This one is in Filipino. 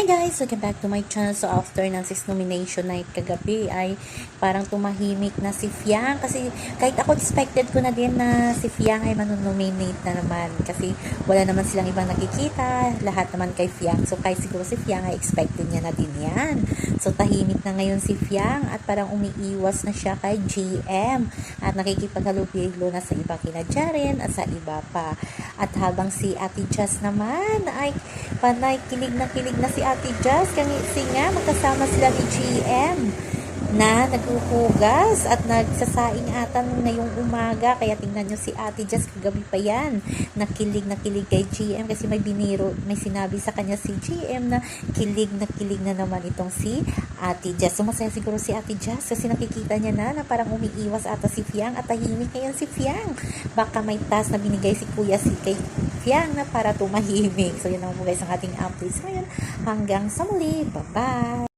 Hi guys! Welcome back to my channel. So after ng sis nomination night kagabi ay parang tumahimik na si Fiang. Kasi kahit ako expected ko na din na si Fiang ay manonominate na naman. Kasi wala naman silang ibang nakikita. Lahat naman kay Fiang. So kahit siguro si Fiang ay expected niya na din yan. So tahimik na ngayon si Fiang at parang umiiwas na siya kay GM at nakikipaghalubilo na sa iba kina Jaren at sa iba pa. At habang si Ate Jazz naman ay panay kilig na kilig na si Ate Jazz kasi nga magkasama sila ni GM na naghuhugas at nagsasaing ata nung ngayong umaga. Kaya tingnan nyo si Ate Jazz kagabi pa yan. Nakilig na kilig kay GM kasi may biniro may sinabi sa kanya si GM na kilig na kilig na naman itong si Ate Jazz so masaya siguro si Ate Jazz kasi nakikita niya na na parang umiiwas ata si Fiang at tahimik ngayon si Fiang. Baka may task na binigay si Kuya si kay Fiang na para tumahimik. So yun ang mga guys ang ating updates ngayon. Hanggang sa muli. Bye bye